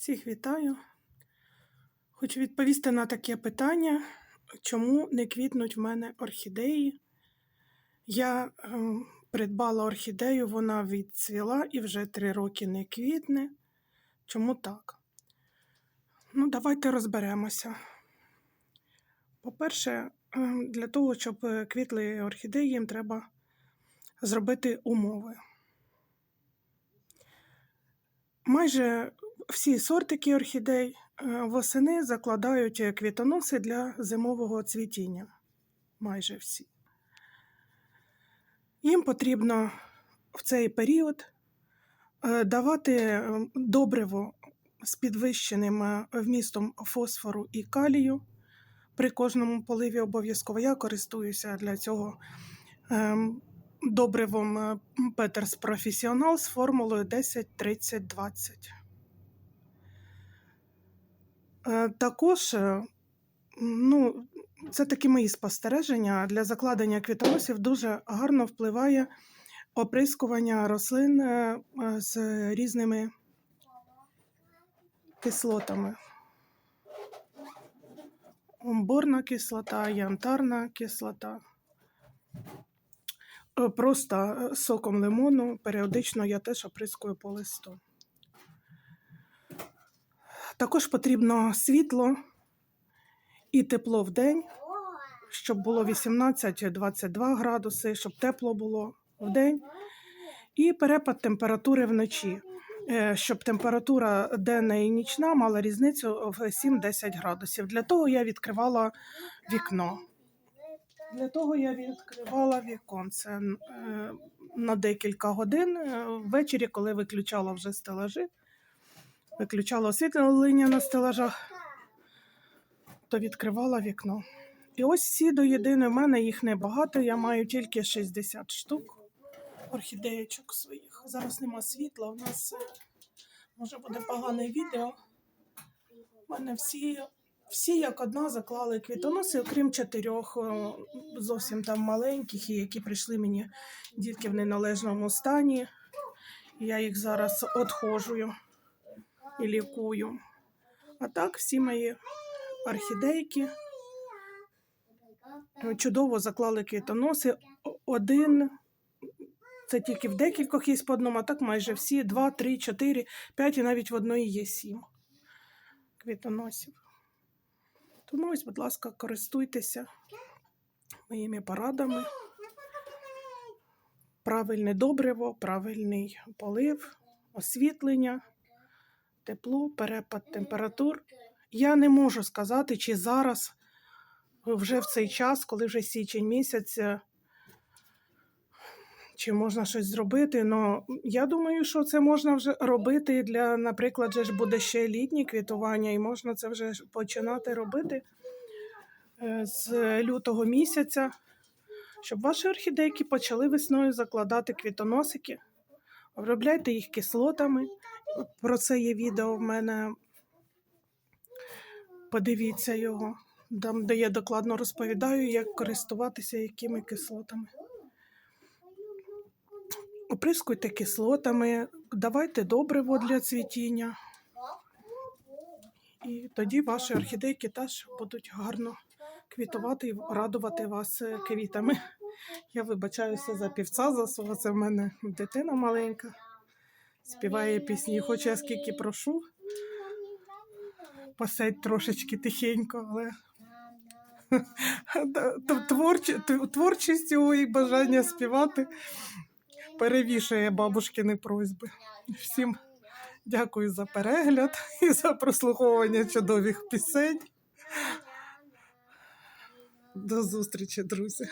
Всіх вітаю. Хочу відповісти на таке питання, чому не квітнуть в мене орхідеї. Я ем, придбала орхідею, вона відцвіла і вже три роки не квітне. Чому так? Ну, давайте розберемося. По-перше, ем, для того, щоб е, квітли орхідеї, їм треба зробити умови. Майже всі сортики орхідей е, восени закладають квітоноси для зимового цвітіння. Майже всі. Їм потрібно в цей період е, давати е, добриво з підвищеним вмістом фосфору і калію. При кожному поливі обов'язково я користуюся для цього добривом Петерс Професіонал з формулою 10 30 20. Е, Також, е, ну, це такі мої спостереження. Для закладення квітоносів дуже гарно впливає оприскування рослин е, е, з різними кислотами. Борна кислота, янтарна кислота. Е, Просто е, соком лимону періодично я теж оприскую по листу. Також потрібно світло і тепло в день, щоб було 18-22 градуси, щоб тепло було в день. І перепад температури вночі, е, щоб температура денна і нічна мала різницю в 7-10 градусів. Для того я відкривала вікно. Для того я відкривала віконце е, на декілька годин е, ввечері, коли виключала вже стелажі, виключала освітлення на стелажах, то відкривала вікно. І ось всі до єдиної, в мене їх небагато, я маю тільки 60 штук орхідеєчок своїх. Зараз нема світла, у нас е, може буде погане відео. У мене всі, всі як одна заклали квітоноси, окрім чотирьох, е, зовсім там маленьких, які прийшли мені дітки в неналежному стані. Я їх зараз отхожую і лікую. А так, всі мої орхідейки е, чудово заклали квітоноси. Один, це тільки в декількох є по одному, а так майже всі, два, три, чотири, п'ять і навіть в одної є сім квітоносів. Тому ось, будь ласка, користуйтеся моїми порадами. Правильне добриво, правильний полив, освітлення, тепло, перепад температур. Я не можу сказати, чи зараз, вже в цей час, коли вже січень місяць, е, чи можна щось зробити. Ну, я думаю, що це можна вже робити для, наприклад, же ж буде ще літнє квітування, і можна це вже починати робити е, з лютого місяця, щоб ваші орхідейки почали весною закладати квітоносики. Обробляйте їх кислотами. Про це є відео в мене. Подивіться його, там, де я докладно розповідаю, як користуватися якими кислотами. Оприскуйте кислотами, давайте добриво для цвітіння. І тоді ваші орхідейки теж будуть гарно квітувати і радувати вас е, квітами. Я вибачаюся за півця за свого, це в мене дитина маленька. Співає пісні, хоч я скільки прошу, посидь трошечки тихенько, але творчість і бажання співати перевішує бабушкини просьби. Всім дякую за перегляд і за прослуховування чудових пісень. До зустрічі, друзі.